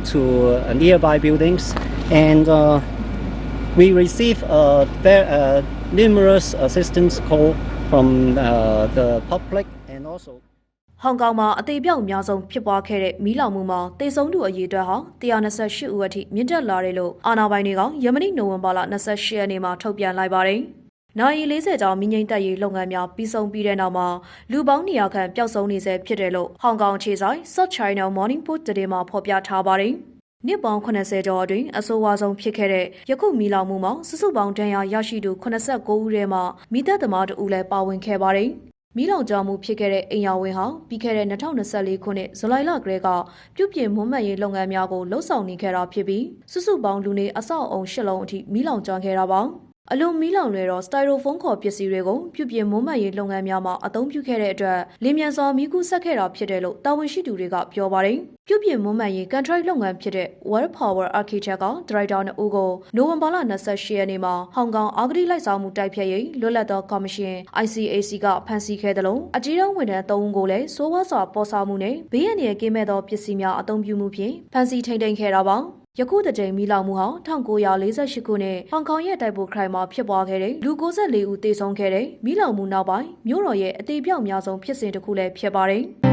to uh, nearby buildings, and uh, we receive uh, there, uh, numerous assistance call from uh, the public and also. ဟောင်ကောင်မှာအသေးပြောက်အများဆုံးဖြစ်ပွားခဲ့တဲ့မီးလောင်မှုမှာတေဆုံးသူအရေအတွက်ဟာ128ဦးအထိမြင့်တက်လာတယ်လို့အာဏာပိုင်တွေကယမနိနိုဝင်ဘာလ28ရက်နေ့မှာထုတ်ပြန်လိုက်ပါတယ်။ နိုင်ရီ40ကျောင်းမိငိမ့်တက်ရေးလုပ်ငန်းများပြီးဆုံးပြီးတဲ့နောက်မှာလူပေါင်း200ခန့်ပျောက်ဆုံးနေဆဲဖြစ်တယ်လို့ဟောင်ကောင်ခြေဆိုင် South China Morning Post သတင်းမှာဖော်ပြထားပါတယ်။နှစ်ပေါင်း80ကျော်အတွင်းအဆိုးဝါးဆုံးဖြစ်ခဲ့တဲ့ယခုမီလောင်မှုမှာစုစုပေါင်းဒဏ်ရာရရှိသူ89ဦးထဲမှာမိသက်သမားတဦးလည်းပါဝင်ခဲ့ပါတယ်။မီးလောင်ကျွမ်းမှုဖြစ်ခဲ့တဲ့အိမ်ယာဝင်းဟာပြီးခဲ့တဲ့2024ခုနှစ်ဇူလိုင်လကတည်းကပြုပြင်မွမ်းမံရေးလုပ်ငန်းများကိုလှုပ်ဆောင်နေခဲ့တာဖြစ်ပြီးစုစုပေါင်းလူနေအဆောက်အုံ၈လုံးအထိမီးလောင်ကျွမ်းခဲ့တာပါ အလွန်မီးလောင်လွယ်တော့စတိုင်ရိုဖုန်းခေါ်ပစ္စည်းတွေကိုပြုပြင်မွမ်းမံရေးလုပ်ငန်းများမှာအသုံးပြုခဲ့တဲ့အတွက်လင်းမြန်စွာမီးကူးဆက်ခဲ့တာဖြစ်တယ်လို့တာဝန်ရှိသူတွေကပြောပါတယ်။ပြုပြင်မွမ်းမံရေး contract လုပ်ငန်းဖြစ်တဲ့ World Power Architect ကဒရိုက်တာနှစ်ဦးကိုနိုဝင်ဘာလ28ရက်နေ့မှာဟောင်ကောင်အာဂတိလိုက်ဆောင်မှုတိုက်ဖျက်ရေးလွတ်လပ်သောကော်မရှင် ICAC ကဖမ်းဆီးခဲ့တယ်လို့အကြီးတန်းဝန်ထမ်း၃ဦးကိုလည်းစိုးဝါးစွာပေါ်ဆောင်မှုနဲ့ဘေးရန်ရဲ့ကင်းမဲ့သောပစ္စည်းများအသုံးပြုမှုဖြင့်ဖမ်းဆီးထိန်ထိန်ခဲ့တာပါ။ ယခုတစ်ကြိမ်မီလောင်မှုဟာ1948ခုနှစ်ဟောင်ကောင်ရဲ့တိုက်ပိုခရိုင်မှာဖြစ်ပွားခဲ့တဲ့လူ94ဦးသေဆုံးခဲ့တဲ့မီလောင်မှုနောက်ပိုင်းမြို့တော်ရဲ့အသေးပြောက်များဆုံးဖြစ်စဉ်တစ်ခုလည်းဖြစ်ပါတယ်။